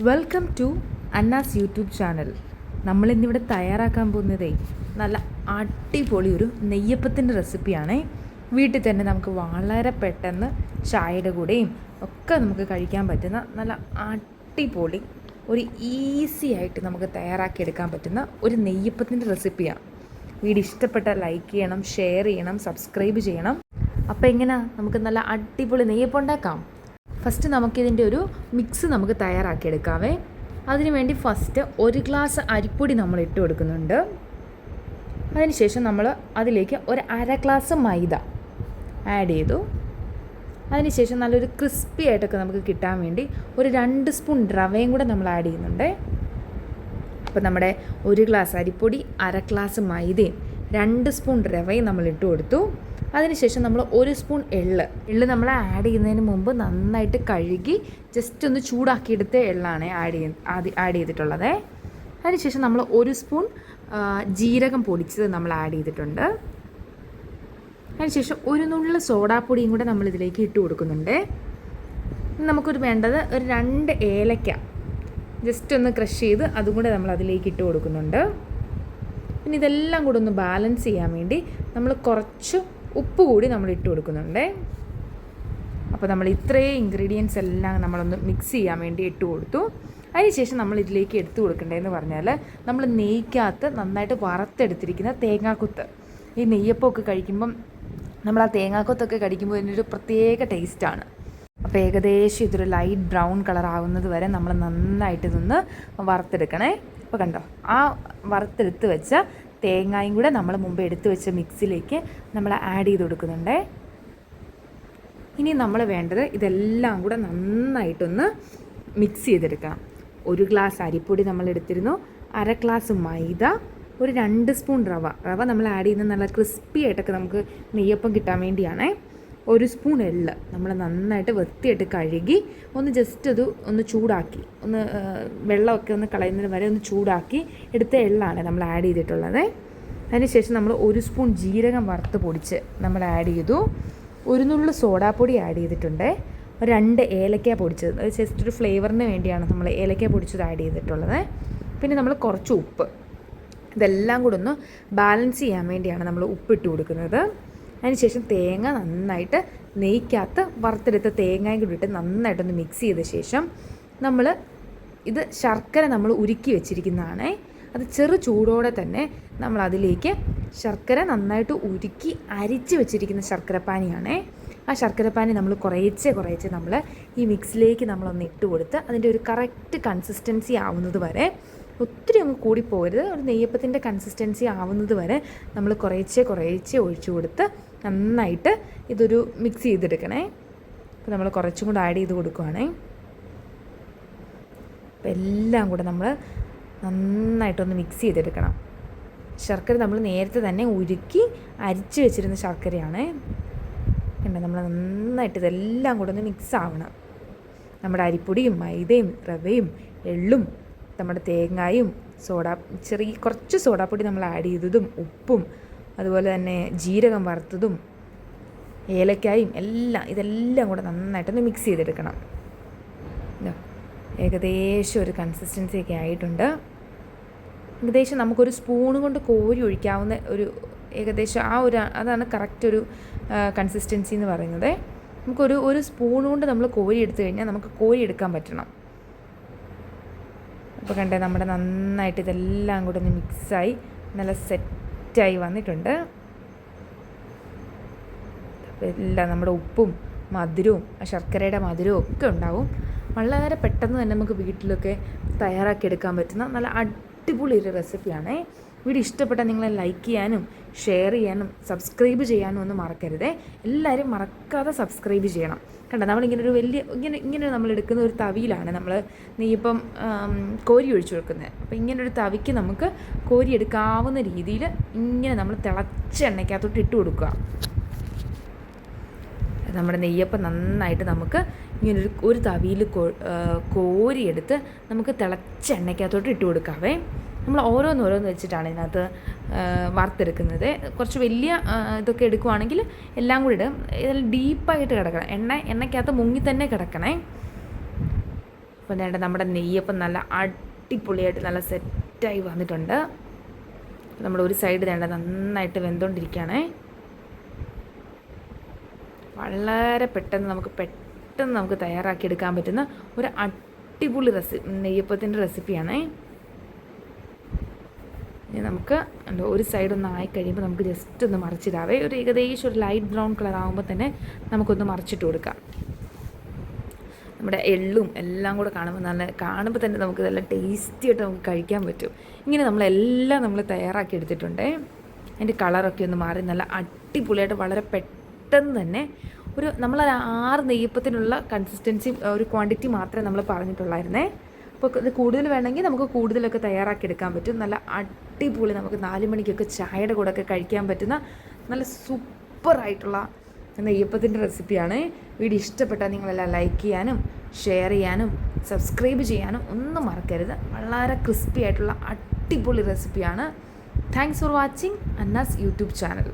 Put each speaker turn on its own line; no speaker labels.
Welcome to Anna's YouTube channel നമ്മളിന്നിവിടെ തയ്യാറാക്കാൻ പോകുന്നതേ നല്ല അടിപൊളി ഒരു നെയ്യപ്പത്തിന്റെ റെസിപ്പിയാണേ വീട്ടിൽ തന്നെ നമുക്ക് വളരെ പെട്ടെന്ന് ചായയുടെ കൂടെയും ഒക്കെ നമുക്ക് കഴിക്കാൻ പറ്റുന്ന നല്ല അടിപൊളി ഒരു ഈസി ആയിട്ട് നമുക്ക് തയ്യാറാക്കിയെടുക്കാൻ പറ്റുന്ന ഒരു നെയ്യപ്പത്തിന്റെ റെസിപ്പിയാണ് വീഡിയോ ഇഷ്ടപ്പെട്ട ലൈക്ക് ചെയ്യണം ഷെയർ ചെയ്യണം സബ്സ്ക്രൈബ് ചെയ്യണം. അപ്പോൾ എങ്ങനെയാണ് നമുക്ക് നല്ല അടിപൊളി നെയ്യപ്പം ഉണ്ടാക്കാം. ഫസ്റ്റ് നമുക്കിതിന്റെ ഒരു മിക്സ് നമുക്ക് തയ്യാറാക്കിയെടുക്കാവേ. അതിനുവേണ്ടി ഫസ്റ്റ് ഒരു ഗ്ലാസ് അരിപ്പൊടി നമ്മൾ ഇട്ട് കൊടുക്കുന്നുണ്ട്. അതിനുശേഷം നമ്മൾ അതിലേക്ക് ഒരു അര ഗ്ലാസ് മൈദ ആഡ് ചെയ്തു. അതിനുശേഷം നല്ലൊരു ക്രിസ്പി ആയിട്ടൊക്കെ നമുക്ക് കിട്ടാൻ വേണ്ടി ഒരു രണ്ട് സ്പൂൺ റവയും കൂടെ നമ്മൾ ആഡ് ചെയ്യുന്നുണ്ട്. അപ്പോൾ നമ്മുടെ ഒരു ഗ്ലാസ് അരിപ്പൊടി അര ഗ്ലാസ് മൈദയും രണ്ട് സ്പൂൺ റവയും നമ്മൾ ഇട്ട് കൊടുത്തു. അതിനുശേഷം നമ്മൾ ഒരു സ്പൂൺ എള്ള്. എള്ള് നമ്മൾ ആഡ് ചെയ്യുന്നതിന് മുമ്പ് നന്നായിട്ട് കഴുകി ജസ്റ്റ് ഒന്ന് ചൂടാക്കിയെടുത്ത എള്ളാണ് ആഡ് ചെയ്യ ആഡ് ചെയ്തിട്ടുള്ളത്. അതിനുശേഷം നമ്മൾ ഒരു സ്പൂൺ ജീരകം പൊടിച്ചത് നമ്മൾ ആഡ് ചെയ്തിട്ടുണ്ട്. അതിനുശേഷം ഒരു നുള്ള സോഡാപ്പൊടിയും കൂടെ നമ്മൾ ഇതിലേക്ക് ഇട്ട് കൊടുക്കുന്നുണ്ട്. നമുക്കൊരു വേണ്ടത് ഒരു രണ്ട് ഏലക്ക. ജസ്റ്റ് ഒന്ന് ക്രഷ് ചെയ്ത് അതും കൂടെ നമ്മൾ അതിലേക്ക് ഇട്ട് കൊടുക്കുന്നുണ്ട്. പിന്നെ ഇതെല്ലാം കൂടെ ഒന്ന് ബാലൻസ് ചെയ്യാൻ വേണ്ടി നമ്മൾ കുറച്ച് ഉപ്പ് കൂടി നമ്മൾ ഇട്ട് കൊടുക്കുന്നുണ്ട്. അപ്പോൾ നമ്മൾ ഇത്രയും ഇൻഗ്രീഡിയൻസ് എല്ലാം നമ്മളൊന്ന് മിക്സ് ചെയ്യാൻ വേണ്ടി ഇട്ട് കൊടുത്തു. അതിനുശേഷം നമ്മൾ ഇതിലേക്ക് എടുത്തു കൊടുക്കേണ്ടതെന്ന് പറഞ്ഞാൽ നമ്മൾ നെയ്ക്കകത്ത് നന്നായിട്ട് വറുത്തെടുത്തിരിക്കുന്ന തേങ്ങാക്കുത്ത്. ഈ നെയ്യപ്പമൊക്കെ കഴിക്കുമ്പം നമ്മൾ ആ തേങ്ങാക്കൊത്തൊക്കെ കടിക്കുമ്പോൾ ഇതിനൊരു പ്രത്യേക ടേസ്റ്റാണ് അപ്പോൾ ഏകദേശം ഇതൊരു ലൈറ്റ് ബ്രൗൺ കളർ ആവുന്നത് വരെ നമ്മൾ നന്നായിട്ട് ഇതൊന്ന് വറുത്തെടുക്കണേ. അപ്പോൾ കണ്ടോ ആ വറുത്തെടുത്ത് വെച്ച തേങ്ങായും കൂടെ നമ്മൾ മുമ്പ് എടുത്തു വെച്ച മിക്സിലേക്ക് നമ്മൾ ആഡ് ചെയ്ത് കൊടുക്കുന്നുണ്ടേ. ഇനി നമ്മൾ വേണ്ടത് ഇതെല്ലാം കൂടെ നന്നായിട്ടൊന്ന് മിക്സ് ചെയ്തെടുക്കണം. ഒരു ഗ്ലാസ് അരിപ്പൊടി നമ്മൾ എടുത്തിരുന്നു. അര ഗ്ലാസ് മൈദ ഒരു രണ്ട് സ്പൂൺ റവ. റവ നമ്മൾ ആഡ് ചെയ്യുന്നത് നല്ല ക്രിസ്പി ആയിട്ടൊക്കെ നമുക്ക് നെയ്യപ്പം കിട്ടാൻ വേണ്ടിയാണേ. ഒരു സ്പൂൺ എള്ള് നമ്മൾ നന്നായിട്ട് വൃത്തിയായിട്ട് കഴുകി ഒന്ന് ജസ്റ്റ് അത് ഒന്ന് ചൂടാക്കി. ഒന്ന് വെള്ളമൊക്കെ ഒന്ന് കളയുന്നതിന് വരെ ഒന്ന് ചൂടാക്കി എടുത്ത എള്ളാണ് നമ്മൾ ആഡ് ചെയ്തിട്ടുള്ളത്. അതിനുശേഷം നമ്മൾ ഒരു സ്പൂൺ ജീരകം വറുത്ത് പൊടിച്ച് നമ്മൾ ആഡ് ചെയ്തു. ഒരു നുള്ളു സോഡാപ്പൊടി ആഡ് ചെയ്തിട്ടുണ്ട്. രണ്ട് ഏലക്ക പൊടിച്ചത്. ജസ്റ്റ് ഒരു ഫ്ലേവറിന് വേണ്ടിയാണ് നമ്മൾ ഏലക്ക പൊടിച്ചത് ആഡ് ചെയ്തിട്ടുള്ളത്. പിന്നെ നമ്മൾ കുറച്ച് ഉപ്പ്. ഇതെല്ലാം കൂടെ ഒന്ന് ബാലൻസ് ചെയ്യാൻ വേണ്ടിയാണ് നമ്മൾ ഉപ്പിട്ട് കൊടുക്കുന്നത്. അതിനുശേഷം തേങ്ങ നന്നായിട്ട് നെയ്ക്കകത്ത് വറുത്തെടുത്ത തേങ്ങയും കൂടി ഇട്ട് നന്നായിട്ടൊന്ന് മിക്സ് ചെയ്ത ശേഷം നമ്മൾ ഇത് ശർക്കര നമ്മൾ ഉരുക്കി വെച്ചിരിക്കുന്നതാണ്. അത് ചെറു ചൂടോടെ തന്നെ നമ്മൾ അതിലേക്ക് ശർക്കര നന്നായിട്ട് ഉരുക്കി അരിച്ച് വെച്ചിരിക്കുന്ന ശർക്കരപ്പാനിയാണേ. ആ ശർക്കരപ്പാനി നമ്മൾ കുറേച്ചെ കുറേച്ചെ നമ്മൾ ഈ മിക്സിലേക്ക് നമ്മളൊന്ന് ഇട്ട് കൊടുത്ത് അതിന്റെ ഒരു കറക്റ്റ് കൺസിസ്റ്റൻസി ആവുന്നത് വരെ ഒത്തിരി അങ്ങ് കൂടിപ്പോകരുത്. ഒരു നെയ്യപ്പത്തിന്റെ കൺസിസ്റ്റൻസി ആവുന്നത് വരെ നമ്മൾ കുറേച്ചെ കുറേച്ചെ ഒഴിച്ചു കൊടുത്ത് നന്നായിട്ട് ഇതൊരു മിക്സ് ചെയ്തെടുക്കണേ. അപ്പോൾ നമ്മൾ കുറച്ചും കൂടെ ആഡ് ചെയ്ത് കൊടുക്കുവാണേ. അപ്പോൾ എല്ലാം കൂടെ നമ്മൾ നന്നായിട്ടൊന്ന് മിക്സ് ചെയ്തെടുക്കണം. ശർക്കര നമ്മൾ നേരത്തെ തന്നെ ഉരുക്കി അരിച്ച് വെച്ചിരുന്ന ശർക്കരയാണ്. കണ്ടോ? നമ്മൾ നന്നായിട്ട് ഇതെല്ലാം കൂടെ ഒന്ന് മിക്സ് ആവണം. നമ്മുടെ അരിപ്പൊടിയും മൈദയും റവയും എള്ളും നമ്മുടെ തേങ്ങായും സോഡ ചെറിയ കുറച്ച് സോഡാപ്പൊടി നമ്മൾ ആഡ് ചെയ്തതും ഉപ്പും അതുപോലെ തന്നെ ജീരകം വറുത്തതും ഏലക്കായും എല്ലാം ഇതെല്ലാം കൂടെ നന്നായിട്ടൊന്ന് മിക്സ് ചെയ്തെടുക്കണം. ഏകദേശം ഒരു കൺസിസ്റ്റൻസി ഒക്കെ ആയിട്ടുണ്ട്. ഏകദേശം നമുക്കൊരു സ്പൂൺ കൊണ്ട് കോരി ഒഴിക്കാവുന്ന ഒരു ഏകദേശം ആ ഒരു അതാണ് കറക്റ്റ് ഒരു കൺസിസ്റ്റൻസി എന്ന് പറയുന്നത്. നമുക്കൊരു ഒരു സ്പൂൺ കൊണ്ട് നമ്മൾ കോരി എടുത്തു കഴിഞ്ഞാൽ നമുക്ക് കോരി എടുക്കാൻ പറ്റണം. അപ്പോൾ കണ്ടേ നമ്മുടെ നന്നായിട്ട് ഇതെല്ലാം കൂടെ ഒന്ന് മിക്സായി നല്ല സെറ്റായി വന്നിട്ടുണ്ട്. എല്ലാം നമ്മുടെ ഉപ്പും മധുരവും ശർക്കരയുടെ മധുരവും ഒക്കെ ഉണ്ടാവും. വളരെ പെട്ടെന്ന് തന്നെ നമുക്ക് വീട്ടിലൊക്കെ തയ്യാറാക്കിയെടുക്കാൻ പറ്റുന്ന നല്ല അടിപൊളി ഒരു റെസിപ്പിയാണേ വീഡിയോ ഇഷ്ടപ്പെട്ടാൽ നിങ്ങളെ ലൈക്ക് ചെയ്യാനും ഷെയർ ചെയ്യാനും സബ്സ്ക്രൈബ് ചെയ്യാനും ഒന്നും മറക്കരുതേ. എല്ലാവരും മറക്കാതെ സബ്സ്ക്രൈബ് ചെയ്യണം. കണ്ടോ? നമ്മളിങ്ങനെ ഒരു വലിയ ഇങ്ങനെ ഇങ്ങനെ നമ്മൾ എടുക്കുന്ന ഒരു തവിയിലാണ് നമ്മൾ നെയ്യപ്പം കോരി ഒഴിച്ചു വെക്കുന്നത് അപ്പോൾ ഇങ്ങനെ ഒരു തവിക്ക് നമുക്ക് കോരി എടുക്കാവുന്ന രീതിയിൽ ഇങ്ങനെ നമ്മൾ തിളച്ച എണ്ണയ്ക്കകത്തോട്ട് ഇട്ട് കൊടുക്കുക. നമ്മുടെ നെയ്യപ്പം നന്നായിട്ട് നമുക്ക് ഇങ്ങനൊരു ഒരു തവിയിൽ കോരിയെടുത്ത് നമുക്ക് തിളച്ച എണ്ണയ്ക്കകത്തോട്ട് ഇട്ട് കൊടുക്കാവേ. നമ്മൾ ഓരോന്ന് ഓരോന്ന് വെച്ചിട്ടാണ് ഇതിനകത്ത് വറുത്തെടുക്കുന്നത് കുറച്ച് വലിയ ഇതൊക്കെ എടുക്കുവാണെങ്കിൽ എല്ലാം കൂടി ഇടും. ഇതിൽ ഡീപ്പായിട്ട് കിടക്കണം. എണ്ണ എണ്ണയ്ക്കകത്ത് മുങ്ങി തന്നെ കിടക്കണേ. അപ്പം വേണ്ട നമ്മുടെ നെയ്യപ്പം നല്ല അടിപൊളിയായിട്ട് നല്ല സെറ്റായി വന്നിട്ടുണ്ട്. നമ്മൾ ഒരു സൈഡ് വേണ്ട നന്നായിട്ട് വെന്തുകൊണ്ടിരിക്കുകയാണേ. വളരെ പെട്ടെന്ന് നമുക്ക് പെട്ടെന്ന് നമുക്ക് തയ്യാറാക്കി എടുക്കാൻ പറ്റുന്ന ഒരു അടിപൊളി റെസിപ്പി നെയ്യപ്പത്തിന്റെ റെസിപ്പിയാണേ. ഇനി നമുക്ക് ഒരു സൈഡ് ഒന്ന് ആയി കഴിയുമ്പോൾ നമുക്ക് ജസ്റ്റ് ഒന്ന് മറിച്ചിടാവേ ഒരു ഏകദേശം ഒരു ലൈറ്റ് ബ്രൗൺ കളർ ആകുമ്പോൾ തന്നെ നമുക്കൊന്ന് മറിച്ചിട്ട് കൊടുക്കാം. നമ്മുടെ എള്ളും എല്ലാം കൂടെ കാണുമ്പോൾ നല്ല കാണുമ്പോൾ തന്നെ നമുക്ക് നല്ല ടേസ്റ്റി ആയിട്ട് നമുക്ക് കഴിക്കാൻ പറ്റും. ഇങ്ങനെ നമ്മളെല്ലാം നമ്മൾ തയ്യാറാക്കി എടുത്തിട്ടുണ്ടേ. അതിന്റെ കളറൊക്കെ ഒന്ന് മാറി നല്ല അടിപൊളിയായിട്ട് വളരെ പെട്ടെന്ന് തന്നെ ഒരു നമ്മൾ ആറ് നെയ്യപ്പത്തിനുള്ള കൺസിസ്റ്റൻസി ഒരു ക്വാണ്ടിറ്റി മാത്രമേ നമ്മൾ പറഞ്ഞിട്ടുള്ളായിരുന്നേ. അപ്പോൾ ഇത് കൂടുതൽ വേണമെങ്കിൽ നമുക്ക് കൂടുതലൊക്കെ തയ്യാറാക്കി എടുക്കാൻ പറ്റും. നല്ല അടിപൊളി നമുക്ക് നാല് മണിക്കൊക്കെ ചായയുടെ കൂടെ ഒക്കെ കഴിക്കാൻ പറ്റുന്ന നല്ല സൂപ്പറായിട്ടുള്ള നെയ്യപ്പത്തിന്റെ റെസിപ്പിയാണ്. വീഡിയോ ഇഷ്ടപ്പെട്ടാൽ നിങ്ങളെല്ലാം ലൈക്ക് ചെയ്യാനും ഷെയർ ചെയ്യാനും സബ്സ്ക്രൈബ് ചെയ്യാനും ഒന്നും മറക്കരുത്. വളരെ ക്രിസ്പി ആയിട്ടുള്ള അടിപൊളി റെസിപ്പിയാണ് thanks for watching Anna's YouTube channel